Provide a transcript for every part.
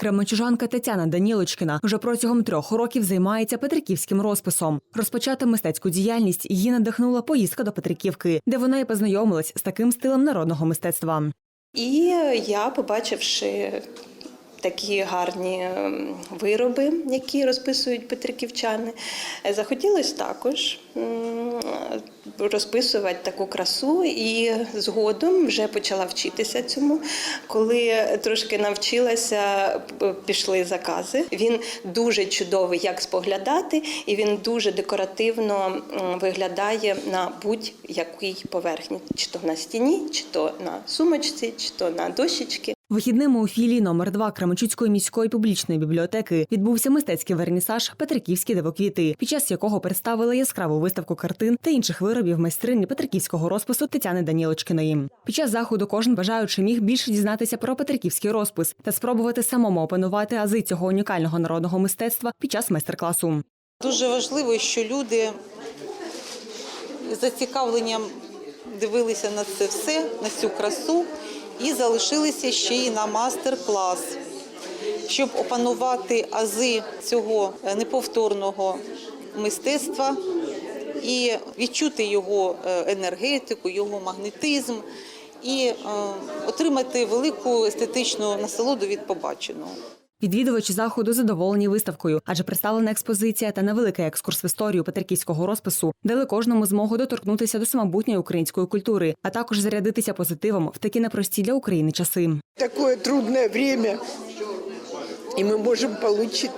Кременчужанка Тетяна Данілочкіна вже протягом трьох років займається петриківським розписом. Розпочати мистецьку діяльність її надихнула поїздка до Петриківки, де вона і познайомилась з таким стилем народного мистецтва. І я, побачивши такі гарні ем, вироби, які розписують петриківчани, е, захотілося також розписувати таку красу і згодом вже почала вчитися цьому. Коли трошки навчилася, пішли закази. Він дуже чудовий, як споглядати, і він дуже декоративно виглядає на будь-якій поверхні, чи то на стіні, чи то на сумочці, чи то на дощечки. Вихідними у філії номер 2 Кременчуцької міської публічної бібліотеки відбувся мистецький вернісаж Петриківські дивоквіти, під час якого представили яскраву виставку картин та інших виробів майстрині Петриківського розпису Тетяни Данілочкиної. Під час заходу кожен бажаючий міг більше дізнатися про Петриківський розпис та спробувати самому опанувати ази цього унікального народного мистецтва під час майстер-класу. Дуже важливо, що люди з зацікавленням дивилися на це все, на цю красу і залишилися ще й на мастер-клас, щоб опанувати ази цього е, неповторного мистецтва і відчути його е, енергетику, його магнетизм і е, отримати велику естетичну насолоду від побаченого. Відвідувачі заходу задоволені виставкою, адже представлена експозиція та невеликий екскурс в історію петриківського розпису дали кожному змогу доторкнутися до самобутньої української культури, а також зарядитися позитивом в такі непрості для України часи. такое трудне время, і ми можемо получить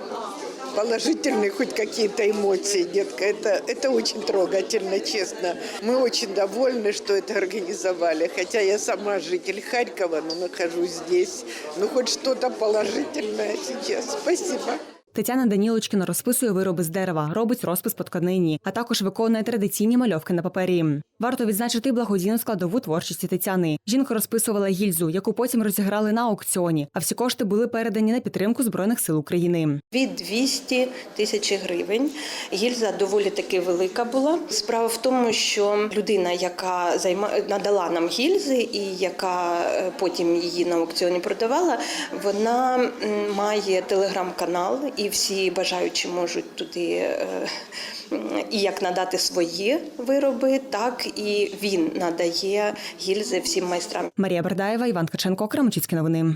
положительные хоть какие-то эмоции, детка. Это, это очень трогательно, честно. Мы очень довольны, что это организовали. Хотя я сама житель Харькова, но нахожусь здесь. Ну, хоть что-то положительное сейчас. Спасибо. Тетяна Данілочкіна розписує вироби з дерева, робить розпис по тканині, а також виконує традиційні мальовки на папері. Варто відзначити благодійну складову творчості Тетяни. Жінка розписувала гільзу, яку потім розіграли на аукціоні, а всі кошти були передані на підтримку збройних сил України. Від 200 тисяч гривень. Гільза доволі таки велика була. Справа в тому, що людина, яка займа... надала нам гільзи і яка е, потім її на аукціоні продавала, вона має телеграм-канал, і всі бажаючі можуть туди е, і як надати свої вироби, так і він надає гільзи всім майстрам. Марія Бердаєва, Іван Каченко, Кременчуцькі новини.